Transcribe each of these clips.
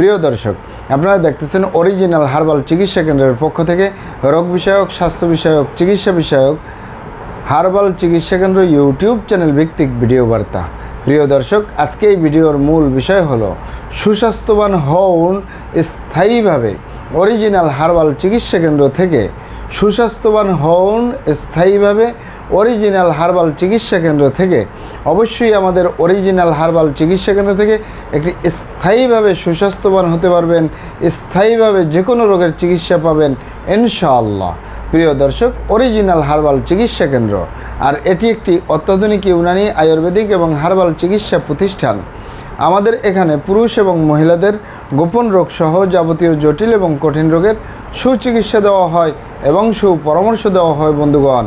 প্রিয় দর্শক, আপনারা দেখতেছেন অরিজিনাল হার্বাল চিকিৎসা কেন্দ্রের পক্ষ থেকে রোগ বিষয়ক, স্বাস্থ্য বিষয়ক, চিকিৎসা বিষয়ক হার্বাল চিকিৎসা কেন্দ্র ইউটিউব চ্যানেল ভিত্তিক ভিডিও বার্তা। প্রিয় দর্শক, আজকে এই ভিডিওর মূল বিষয় হলো সুস্বাস্থ্যবান হউন স্থায়ীভাবে অরিজিনাল হার্বাল চিকিৎসা কেন্দ্র থেকে সুস্বাস্থ্যবান হউন স্থায়ীভাবে অরিজিনাল হার্বাল চিকিৎসা কেন্দ্র থেকে, অবশ্যই আমাদের অরিজিনাল হার্বাল চিকিৎসা কেন্দ্র থেকে একটি স্থায়ীভাবে সুস্বাস্থ্যবান হতে পারবেন, স্থায়ীভাবে যে কোনো রোগের চিকিৎসা পাবেন, ইনশাআল্লাহ। প্রিয় দর্শক, অরিজিনাল হার্বাল চিকিৎসা কেন্দ্র, আর এটি একটি অত্যাধুনিক ইউনানি আয়ুর্বেদিক এবং হার্বাল চিকিৎসা প্রতিষ্ঠান। আমাদের এখানে পুরুষ এবং মহিলাদের গোপন রোগ সহ যাবতীয় জটিল এবং কঠিন রোগের সুচিকিৎসা দেওয়া হয় এবং সুপরামর্শ দেওয়া হয় বন্ধুগণ।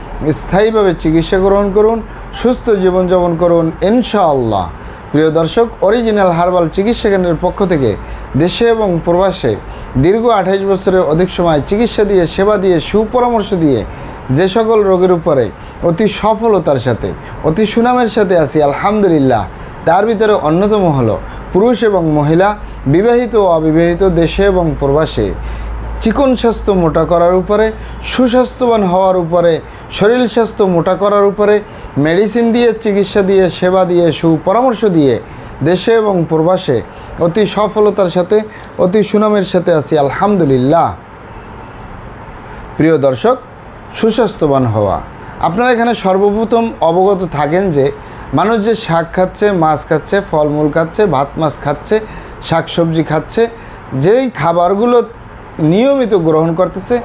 স্থায়ীভাবে চিকিৎসা গ্রহণ করুন, সুস্থ জীবনযাপন করুন, ইনশাআল্লাহ। প্রিয় দর্শক, অরিজিনাল হার্বাল চিকিৎসা কেন্দ্রের পক্ষ থেকে দেশে এবং প্রবাসে দীর্ঘ আঠাইশ বছরের অধিক সময় চিকিৎসা দিয়ে, সেবা দিয়ে, সুপরামর্শ দিয়ে যে সকল রোগের উপরে অতি সফলতার সাথে, অতি সুনামের সাথে আছি, আলহামদুলিল্লাহ। তার ভিতরে অন্যতম হলো পুরুষ এবং মহিলা, বিবাহিত ও অবিবাহিত দেশে এবং প্রবাসে। চিকন স্বাস্থ্য মোটা করার উপরে, সুস্বাস্থ্যবান হওয়ার উপরে শরীর স্বাস্থ্য মোটা করার উপরে, মেডিসিন দিয়ে, চিকিৎসা দিয়ে, সেবা দিয়ে, সুপরামর্শ দিয়ে দেশে এবং প্রবাসে অতি সফলতার সাথে, অতি সুনামের সাথে আছি, আলহামদুলিল্লাহ। প্রিয় দর্শক, সুস্বাস্থ্যবান হওয়া। আপনারা এখানে সর্বপ্রথম অবগত থাকেন যে, মানুষ যে শাক খাচ্ছে, মাছ খাচ্ছে, ফলমূল খাচ্ছে, ভাত মাছ খাচ্ছে, শাকসবজি খাচ্ছে, যেই খাবারগুলো নিয়মিত গ্রহণ করতেছে।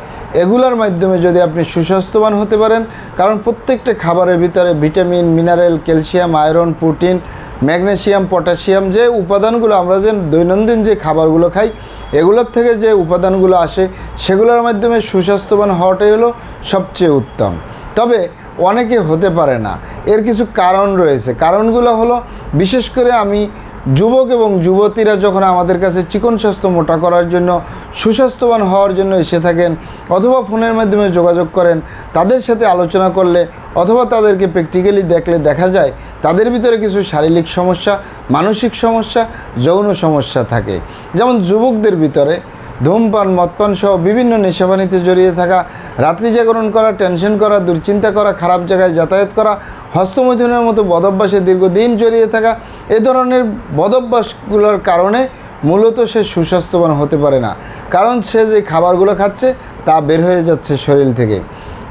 এগুলোর মাধ্যমে যদি আপনি সুস্বাস্থ্যবান হতে পারেন, কারণ প্রত্যেকটা খাবারের ভিতরে vitamin, mineral, calcium, iron, protein, magnesium, potassium যে উপাদানগুলো আমরা যে দৈনন্দিন যে খাবারগুলো খাই, এগুলোর থেকে যে উপাদানগুলো আসে, সেগুলোর মাধ্যমে সুস্বাস্থ্যবান হওয়াটাই হলো সবচেয়ে উত্তম। তবে অনেকে হতে পারে না। এর কিছু কারণ রয়েছে। কারণগুলো হলো, বিশেষ করে আমি যুবক এবং যুবতীরা যখন আমাদের কাছে চিকন স্বাস্থ্য মোটা করার জন্য, সুস্বাস্থ্যবান হওয়ার জন্য এসে থাকেন অথবা ফোনের মাধ্যমে যোগাযোগ করেন, তাদের সাথে আলোচনা করলে অথবা তাদেরকে প্র্যাকটিক্যালি দেখলে দেখা যায়, তাদের ভিতরে কিছু শারীরিক সমস্যা, মানসিক সমস্যা, যৌন সমস্যা থাকে। যেমন যুবকদের ভিতরে ধূমপান, মদপান সহ বিভিন্ন নেশাবানিতে জড়িয়ে থাকা রাত্রি জাগরণ করা টেনশন করা, দুশ্চিন্তা করা, খারাপ জায়গায় যাতায়াত করা, হস্তমৈথুনের মতো বদভ্যাসে দীর্ঘদিন জড়িয়ে থাকা, এ ধরনের বদভ্যাসগুলোর কারণে মূলত সে সুস্বাস্থ্যবান হতে পারে না। কারণ সে যে খাবারগুলো খাচ্ছে, তা বের হয়ে যাচ্ছে শরীর থেকে।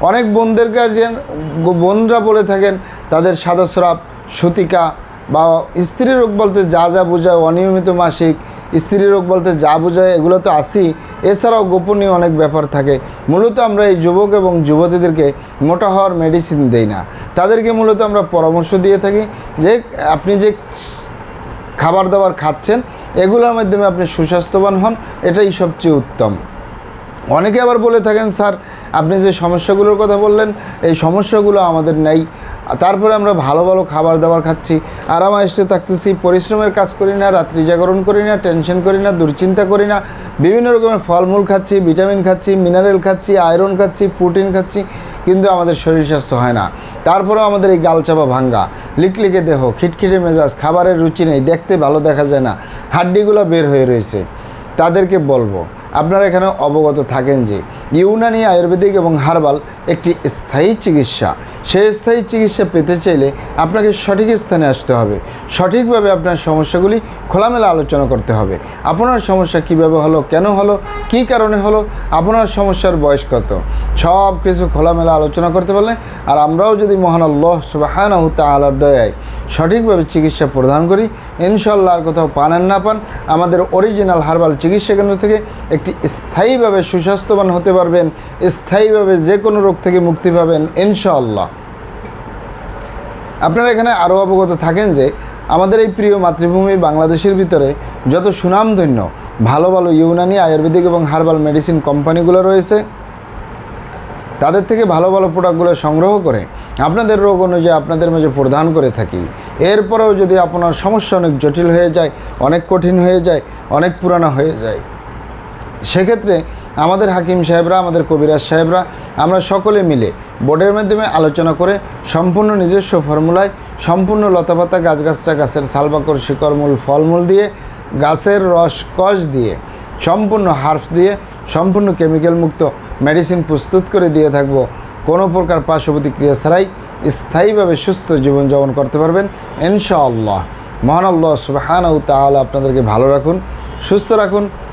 অনেক বোনদের গার্জিয়ান বোনরা বলে থাকেন, তাদের সাদা স্রাব, সতিকা বা স্ত্রী রোগ বলতে যা যা বোঝায়, অনিয়মিত মাসিক স্ত্রী রোগ বলতে যা বোঝায় এগুলো তো আসি। এছাড়াও গোপনীয় অনেক ব্যাপার থাকে। মূলত আমরা এই যুবক এবং যুবতীদেরকে মোটা হওয়ার মেডিসিন দেই না। তাদেরকে মূলত আমরা পরামর্শ দিয়ে থাকি যে আপনি যে খাবার দাবার খাচ্ছেন, এগুলোর মাধ্যমে আপনি সুস্বাস্থ্যবান হন, এটাই সবচেয়ে উত্তম। অনেকে আবার বলে থাকেন, স্যার আপনি যে সমস্যাগুলোর কথা বললেন, এই সমস্যাগুলো আমাদের নেই। তারপরে আমরা ভালো ভালো খাবার দাবার খাচ্ছি। আরাম আয়েসে থাকতেছি, পরিশ্রমের কাজ করি না, রাত্রি জাগরণ করি না, টেনশন করি না, দুশ্চিন্তা করি না। বিভিন্ন রকমের ফলমূল খাচ্ছি, ভিটামিন খাচ্ছি, মিনারেল খাচ্ছি, আয়রন খাচ্ছি, প্রোটিন খাচ্ছি, কিন্তু আমাদের শরীর স্বাস্থ্য হয় না। তারপরেও আমাদের এই গালচাপা ভাঙ্গা, লিকলিকে দেহ, খিটখিটে মেজাজ, খাবারের রুচি নেই, দেখতে ভালো দেখা যায় না, হাড্ডিগুলো বের হয়ে রয়েছে। তাদেরকে বলব আপনারা এখানে অবগত থাকেন যে ইউনানি আয়ুর্বেদিক এবং হার্বাল একটি স্থায়ী চিকিৎসা। সেই স্থায়ী চিকিৎসা পেতে চাইলে আপনাকে সঠিক স্থানে আসতে হবে। সঠিকভাবে আপনার সমস্যাগুলি খোলামেলা আলোচনা করতে হবে। আপনার সমস্যা কীভাবে হলো, কেন হলো, কী কারণে হলো, আপনার সমস্যার বয়স কত? সব কিছু খোলামেলা আলোচনা করতে পারলে আর আমরাও যদি মহান আল্লাহ সুবাহানাহু তাআলার দয়ায় সঠিকভাবে চিকিৎসা প্রদান করি ইনশাল্লাহ আর কোথাও পান না পান, আমাদের অরিজিনাল হার্বাল চিকিৎসা কেন্দ্র থেকে একটি স্থায়ীভাবে সুস্বাস্থ্যবান হতে পারবেন, স্থায়ীভাবে যে কোনো রোগ থেকে মুক্তি পাবেন, ইনশাআল্লাহ। আপনারা এখানে আরও অবগত থাকেন যে আমাদের এই প্রিয় মাতৃভূমি বাংলাদেশের ভিতরে যত সুনামধন্য, ভালো ভালো ইউনানি, আয়ুর্বেদিক এবং হার্বাল মেডিসিন কোম্পানিগুলো রয়েছে, তাদের থেকে ভালো ভালো প্রোডাক্টগুলো সংগ্রহ করে আপনাদের রোগ অনুযায়ী আপনাদের মাঝে প্রদান করে থাকি। এরপরেও যদি আপনার সমস্যা অনেক জটিল হয়ে যায়, অনেক কঠিন হয়ে যায়, অনেক পুরানো হয়ে যায় সেক্ষেত্রে আমাদের হাকিম সাহেবরা, আমাদের কবিরাজ সাহেবরা, আমরা সকলে মিলে বোর্ডের মাধ্যমে আলোচনা করে সম্পূর্ণ নিজস্ব ফর্মুলায় সম্পূর্ণ লতাপাতা গাছগাছটা, গাছের সালবাকর শিকড়মূল, ফলমূল দিয়ে, গাছের রস, কষ দিয়ে, সম্পূর্ণ হার্বস দিয়ে, সম্পূর্ণ কেমিক্যাল মুক্ত মেডিসিন প্রস্তুত করে দিয়ে থাকব। কোনো প্রকার পার্শ্ব প্রতিক্রিয়া ছাড়াই স্থায়ীভাবে সুস্থ জীবনযাপন করতে পারবেন ইনশাআল্লাহ। মহান আল্লাহ সুবাহানাউ তাহলে আপনাদেরকে ভালো রাখুন, সুস্থ রাখুন।